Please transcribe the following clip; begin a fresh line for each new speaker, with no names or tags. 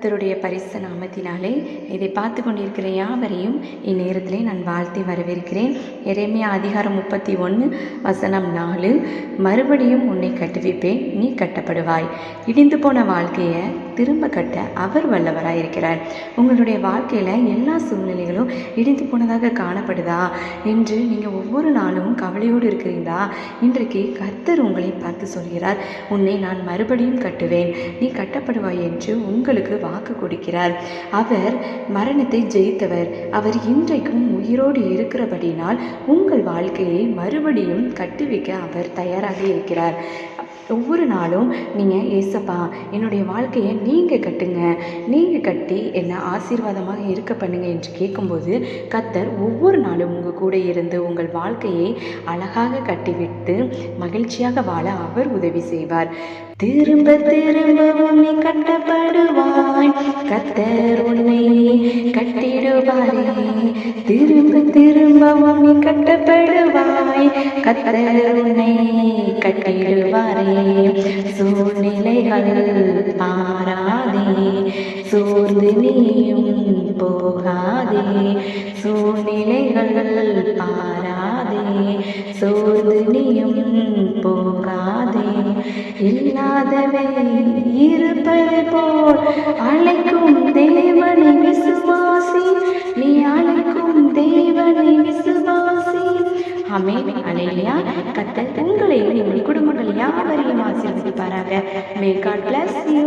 கத்தருடைய பரிசு நாமத்தினாலே இதை பார்த்து கொண்டிருக்கிற யாவரையும் இந்நேரத்திலே நான் வாழ்த்தி வரவேற்கிறேன். இறைமையா அதிகாரம் முப்பத்தி ஒன்று வசனம் நாலு. மறுபடியும் உன்னை கட்டுவிப்பேன் நீ கட்டப்படுவாய். இடிந்து போன வாழ்க்கையை திரும்ப கட்ட அவர் வல்லவராக இருக்கிறார். உங்களுடைய வாழ்க்கையில் எல்லா சூழ்நிலைகளும் இடிந்து போனதாக காணப்படுதா? என்று நீங்கள் ஒவ்வொரு நாளும் கவலையோடு இருக்கிறீங்களா? இன்றைக்கு கர்த்தர் உங்களை பார்த்து சொல்கிறார் உன்னை நான் மறுபடியும் கட்டுவேன். நீ கட்டப்படுவாய் என்று உங்களுக்கு வாக்கு கொடுக்கிறார். அவர் மரணத்தை ஜெயித்தவர். அவர் இன்றைக்கும் உயிரோடு இருக்கிறபடினால் உங்கள் வாழ்க்கையை மறுபடியும் கட்டுவிக்க அவர் தயாராக இருக்கிறார். ஒவ்வொரு நாளும் நீங்கள் ஏசப்பா என்னுடைய வாழ்க்கையை நீங்கள் கட்டுங்க. நீங்கள் கட்டி என்னை ஆசீர்வாதமாக இருக்க பண்ணுங்க என்று கேட்கும்போது கத்தர் ஒவ்வொரு நாளும் உங்கள் கூட இருந்து உங்கள் வாழ்க்கையை அழகாக கட்டிவிட்டு மகிழ்ச்சியாக வாழ அவர் உதவி செய்வார். திரும்ப திரும்பவும் நீ கட்டப்படுவாய் கத்தர் கட்டிடுவாரே திரும்ப திரும்பவும் நீ கட்டப்படுவாய். கத்தர் உன்னை கட்டிடுவாரே. சூழ்நிலைகள் பாராதே. சோர்ந்து நீயும் போகாதே. சூழ்நிலைகள் பாராதே. சோர்ந்து நீயும் போகாதே இல்லாதவை இருப்பது போல் அழைக்கும் தேவனை விசுவாசி. நீ அழைக்கும் தேவனை விசுவாசி. ஆமே அலையா கத்தர் உங்களையும் உங்கள் குடும்பங்கள் யாவரையும் ஆசீர்வதிப்பாராக. May God bless you